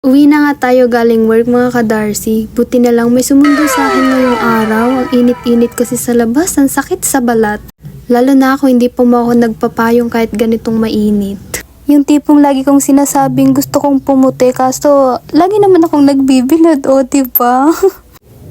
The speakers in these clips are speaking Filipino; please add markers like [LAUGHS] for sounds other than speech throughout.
Uwi na nga tayo galing work mga ka-Darcy. Buti na lang may sumundo sa akin ngayong araw. Ang init-init kasi sa labas, ang sakit sa balat. Lalo na ako hindi pa mo ako nagpapayong kahit ganitong mainit. Yung tipong lagi kong sinasabing gusto kong pumuti kaso lagi naman akong nagbibilad o diba? [LAUGHS]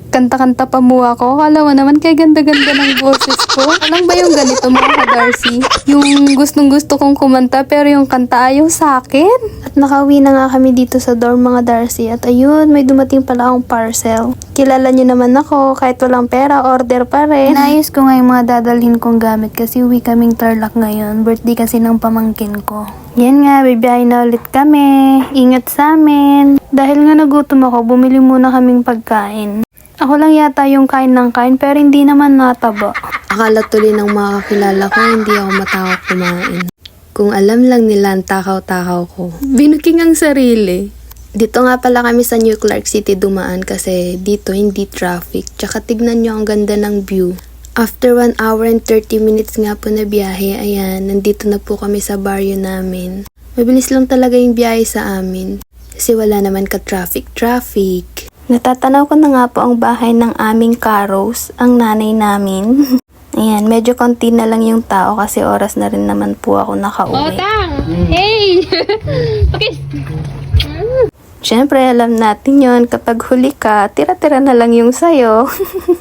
Kanta-kanta pa mo ako. Kala mo naman kaya ganda-ganda ng boses ko. Alam ba yung ganito mga ka-Darcy? Yung gustong gusto kong kumanta pero yung kanta ayaw sa akin. At nakauwi na nga kami dito sa dorm mga Darcy. At ayun, may dumating pala akong parcel. Kilala niyo naman ako. Kahit walang pera, order pa rin. Inayos ko nga yung mga dadalhin kong gamit kasi uwi kaming Tarlac ngayon. Birthday kasi ng pamangkin ko. Yan nga, bibiyahe na ulit kami. Ingat sa amin. Dahil nga nagutom ako, bumili muna kaming pagkain. Ako lang yata yung kain ng kain pero hindi naman nataba. Akala tuloy ng mga kakilala ko hindi ako matakot kumain. Kung alam lang nila ang takaw-takaw ko. Binuking ang sarili. Dito nga pala kami sa New Clark City dumaan kasi dito hindi traffic. Tsaka tignan nyo ang ganda ng view. After 1 hour and 30 minutes nga po na biyahe, ayan, nandito na po kami sa barrio namin. Mabilis lang talaga yung biyahe sa amin. Kasi wala naman ka-traffic-traffic. Natatanaw ko na nga po ang bahay ng aming Caros, ang nanay namin. [LAUGHS] Ayan, medyo konti na lang yung tao kasi oras na rin naman po ako nakauwi. Otang! Hey! [LAUGHS] Pakis! Siyempre, alam natin yon kapag huli ka, tira-tira na lang yung sayo.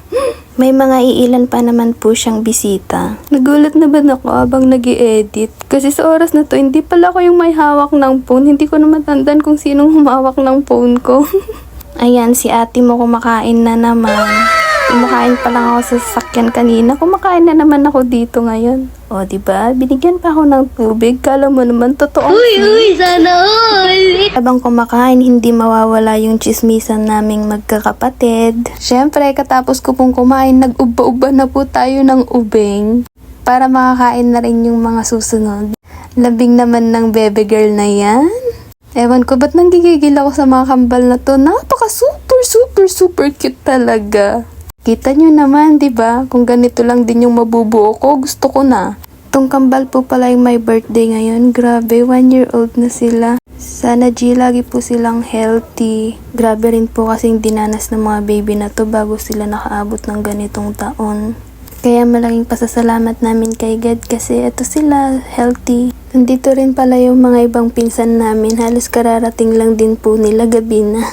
[LAUGHS] May mga iilan pa naman po siyang bisita. Nagulat na ba ako habang nag edit Kasi sa oras na to, hindi pala ako yung may hawak ng phone. Hindi ko na matandaan kung sinong humawak ng phone ko. Ayan, si ate mo kumakain na naman. Kumakain pa lang ako sa sasakyan kanina. Kumakain na naman ako dito ngayon. O, di ba? Binigyan pa ako ng tubig. Kala mo naman, totoo. Uy, uy! Sana all! Habang kumakain, hindi mawawala yung chismisan naming magkakapatid. Siyempre, katapos ko pong kumain, nag-uba-uba na po tayo ng ubeng para makakain na rin yung mga susunod. Labing naman ng bebe girl na yan. Ewan ko, ba't nanggigigil ako sa mga kambal na to? Napaka super, super, super cute talaga. Kita nyo naman, di ba? Kung ganito lang din yung mabubuo ko, gusto ko na. Tong kambal po pala yung my birthday ngayon. Grabe, one year old na sila. Sana G, lagi po silang healthy. Grabe rin po kasing dinanas ng mga baby na to bago sila nakaabot ng ganitong taon. Kaya malaking pasasalamat namin kay God kasi eto sila, healthy. Nandito rin pala yung mga ibang pinsan namin. Halos kararating lang din po nila gabi na.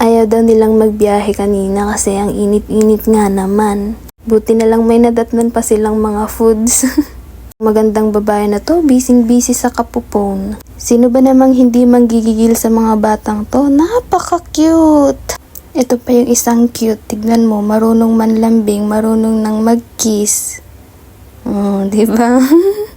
Ayaw daw nilang magbiyahe kanina kasi ang init-init nga naman. Buti na lang may nadatnan pa silang mga foods. [LAUGHS] Magandang babae na to, busy-busy sa kapupon. Sino ba namang hindi manggigigil sa mga batang to? Napaka-cute! Ito pa yung isang cute. Tignan mo, marunong manlambing, marunong nang mag-kiss. Oh, di? [LAUGHS]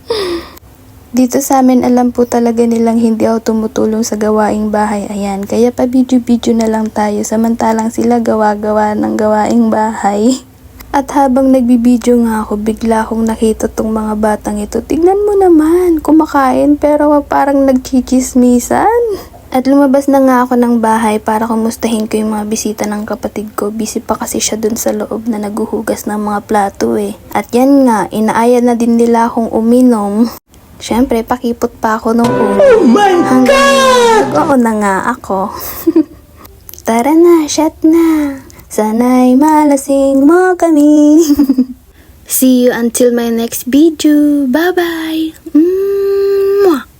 Dito sa amin, alam po talaga nilang hindi ako tumutulong sa gawaing bahay. Ayan, kaya pa video-video na lang tayo samantalang sila gawa-gawa ng gawaing bahay. [LAUGHS] At habang nagbibideo nga ako, bigla akong nakita tong mga batang ito. Tignan mo naman, kumakain pero parang nagchichismisan. At lumabas na nga ako ng bahay para kumustahin ko yung mga bisita ng kapatid ko. Busy pa kasi siya dun sa loob na naguhugas ng mga plato eh. At yan nga, inaaya na din nila akong uminom. Siyempre, pakipot pa ako nung ulo. Oh my God! Oo na nga ako. [LAUGHS] Tara na, shot na. Sana'y malasing mo kami. [LAUGHS] See you until my next video. Bye-bye. Mwah!